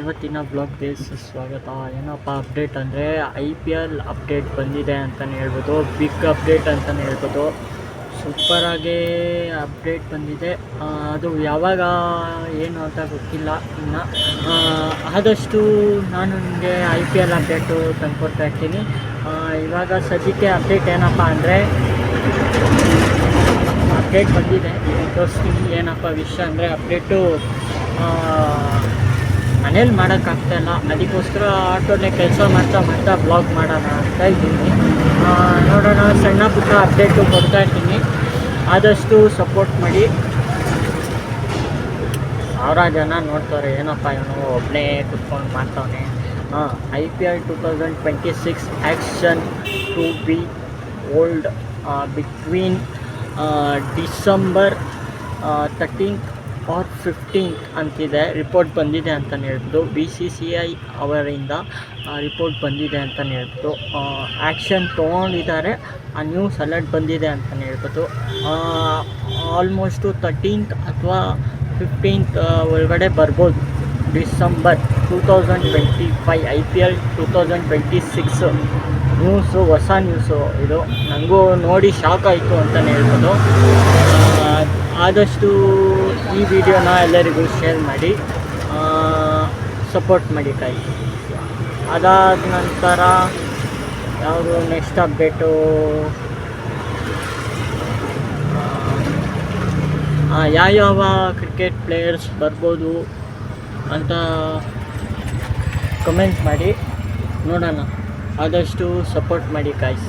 ಇವತ್ತಿನ blog base ಸ್ವಾಗತ. ಏನಪ್ಪ ಅಪ್ಡೇಟ್ ಅಂದರೆ ಐ ಪಿ ಎಲ್ ಅಪ್ಡೇಟ್ ಬಂದಿದೆ ಅಂತಲೇ ಹೇಳ್ಬೋದು ಬಿಗ್ ಅಪ್ಡೇಟ್ ಅಂತಲೇ ಹೇಳ್ಬೋದು. ಸೂಪರಾಗಿ ಅಪ್ಡೇಟ್ ಬಂದಿದೆ. ಅದು ಯಾವಾಗ, ಏನು ಅಂತ ಗೊತ್ತಿಲ್ಲ. ಇನ್ನು ಆದಷ್ಟು ನಾನು ನಿಮಗೆ ಐ ಪಿ ಎಲ್ ಅಪ್ಡೇಟು ತಂದುಕೊಡ್ತಾ ಇರ್ತೀನಿ. ಇವಾಗ ಸದ್ಯಕ್ಕೆ ಅಪ್ಡೇಟ್ ಏನಪ್ಪ ಅಂದರೆ ಅಪ್ಡೇಟ್ ಬಂದಿದೆ. ತೋರಿಸ್ತೀನಿ ಏನಪ್ಪ ವಿಷಯ ಅಂದರೆ ಅಪ್ಡೇಟು ಮನೇಲಿ ಮಾಡೋಕ್ಕಾಗ್ತಾಯಿಲ್ಲ ಅದಕ್ಕೋಸ್ಕರ ಆಟೋನೇ ಕೆಲಸ ಮಾಡ್ತಾ ಮಾಡ್ತಾ ಬ್ಲಾಗ್ ಮಾಡೋಣ ಅಂತ ಇದ್ದೀನಿ. ನೋಡೋಣ, ಸಣ್ಣ ಪುಟ್ಟ ಅಪ್ಡೇಟು ಕೊಡ್ತಾ ಇರ್ತೀನಿ ಆದಷ್ಟು ಸಪೋರ್ಟ್ ಮಾಡಿ. ಸಾವಿರ ಜನ ನೋಡ್ತಾರೆ, ಏನಪ್ಪ ಇವನು ಒಬ್ಬನೇ ಕುತ್ಕೊಂಡು ಮಾಡ್ತಾವನೆ. ಹಾಂ I P L two thousand twenty six action to be old between December thirteenth or fifteenth ಅಂತಿದೆ. ರಿಪೋರ್ಟ್ ಬಂದಿದೆ ಅಂತಲೇ ಹೇಳ್ಬೋದು. ಬಿ ಸಿ ಸಿ ಐ ಅವರಿಂದ ರಿಪೋರ್ಟ್ ಬಂದಿದೆ ಅಂತಲೇ ಹೇಳ್ಬೋದು. ಆ್ಯಕ್ಷನ್ ತೊಗೊಂಡಿದ್ದಾರೆ. ಆ ನ್ಯೂಸ್ ಅಲರ್ಟ್ ಬಂದಿದೆ ಅಂತಲೇ ಹೇಳ್ಬೋದು. ಆಲ್ಮೋಸ್ಟು ತರ್ಟೀನ್ತ್ ಅಥವಾ ಫಿಫ್ಟೀನ್ತ್ ಒಳಗಡೆ ಬರ್ಬೋದು. December two thousand twenty five I P L two thousand twenty six news ಹೊಸ ನ್ಯೂಸು ಇದು. ನನಗೂ ನೋಡಿ ಶಾಕ್ ಆಯಿತು ಅಂತಲೇ ಹೇಳ್ಬೋದು. ಆದಷ್ಟು ಈ ವಿಡಿಯೋನ ಎಲ್ಲರಿಗೂ ಶೇರ್ ಮಾಡಿ ಸಪೋರ್ಟ್ ಮಾಡಿ ಕಾಯಿ ಅದಾದ ನಂತರ ಯಾವುದು ನೆಕ್ಸ್ಟ್ ಅಪ್ಡೇಟು ಯಾವ್ಯಾವ ಕ್ರಿಕೆಟ್ ಪ್ಲೇಯರ್ಸ್ ಬರ್ಬೋದು ಅಂತ ಕಮೆಂಟ್ ಮಾಡಿ ನೋಡೋಣ. ಆದಷ್ಟು ಸಪೋರ್ಟ್ ಮಾಡಿ ಕಾಯ್ಸ್